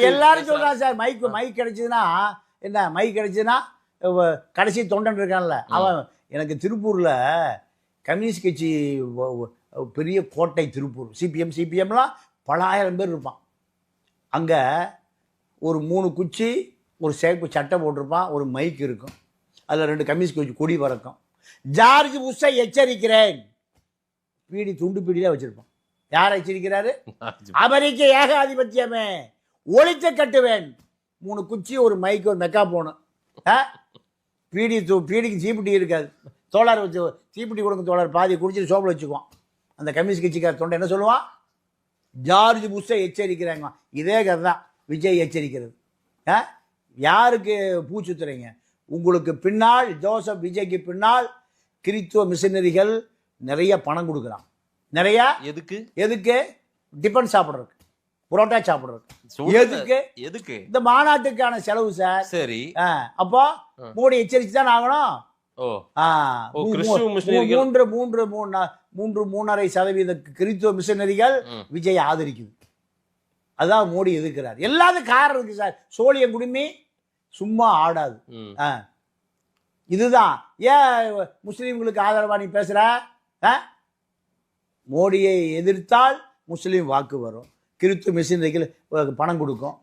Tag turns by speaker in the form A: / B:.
A: எல்லாரும் சொல்றான் sir. Mic mic கிடைச்சதுன்னா என்ன மைக் கிடைச்சதுன்னா கடைசி தொண்டன் இருக்கான்ல. அவன் எனக்கு திருப்பூர்ல கம்யூனிஸ்ட் கட்சி பெரிய கோட்டை திருப்பூர் சிபிஎம் சிபிஎம்லாம் பல ஆயிரம் பேர் இருப்பான். அங்க ஒரு மூணு குச்சி ஒரு சேப்பு சட்டை போட்டிருப்பான் ஒரு மைக் இருக்கும். அதில் ரெண்டு கம்யூனிஸ்ட் கட்சி கொடி பறக்கும். ஜார்ஜ் புஷ்ஷை எச்சரிக்கிறேன். பீடி துண்டு பீடியில வச்சிருப்பான். யார் எச்சரிக்கிறாரு? அமெரிக்க ஏகாதிபத்தியமே. ஒழித்து கட்டுவேன். மூணு குச்சி ஒரு மைக் ஒரு மெக்கா போகணும். பீடி தூ பீடிக்கு தீப்பிட்டி இருக்காது. தோளார் வச்சு தீப்பிட்டி கொடுங்க தோளார். பாதி குடிச்சிட்டு சோப்பில் வச்சுக்குவான் அந்த கம்யூனிஸ்ட் கட்சிக்கார தொண்டை என்ன சொல்லுவான் ஜார்ஜ் புஷ்ஷை எச்சரிக்கிறாங்க. இதே கதை தான். விஜய் எச்சரிக்கிறது. ஆ? யாருக்கு பூச்சுத்துறீங்க உங்களுக்கு பின்னால் ஜோசப் விஜய்க்கு பின்னால் கிறித்துவ மிஷினரிகள் நிறைய பணம் கொடுக்குறான். நிறைய?
B: எதுக்கு?
A: எதுக்கு? டிபன் சாப்பிட்றதுக்கு. புரோட்டா
B: சொல்லுங்க.
A: எதுக்கு?
B: எதுக்கு?
A: இந்த மாநாட்டுக்கான செலவு சார்.
B: சரி.
A: அப்போ. மோடி எச்சரிச்சு தான் ஆகணும். மூன்று மூன்று மூணு மூன்று மூணரை சதவீத கிறித்துவ மிஷனரிகள். விஜய் ஆதரிக்குது. அதான் மோடி எதிர்க்கிறார். எல்லாத்துக்கும் காரணம் இருக்கு சார். சோழியம் குடுமி சும்மா ஆடாது. இதுதான். ஏன் முஸ்லீம்களுக்கு ஆதரவா நீ பேசுற? மோடியை எதிர்த்தால் முஸ்லீம் வாக்கு வரும். கிறித்துவ மிஷினரிகள் பணம் கொடுக்கும்.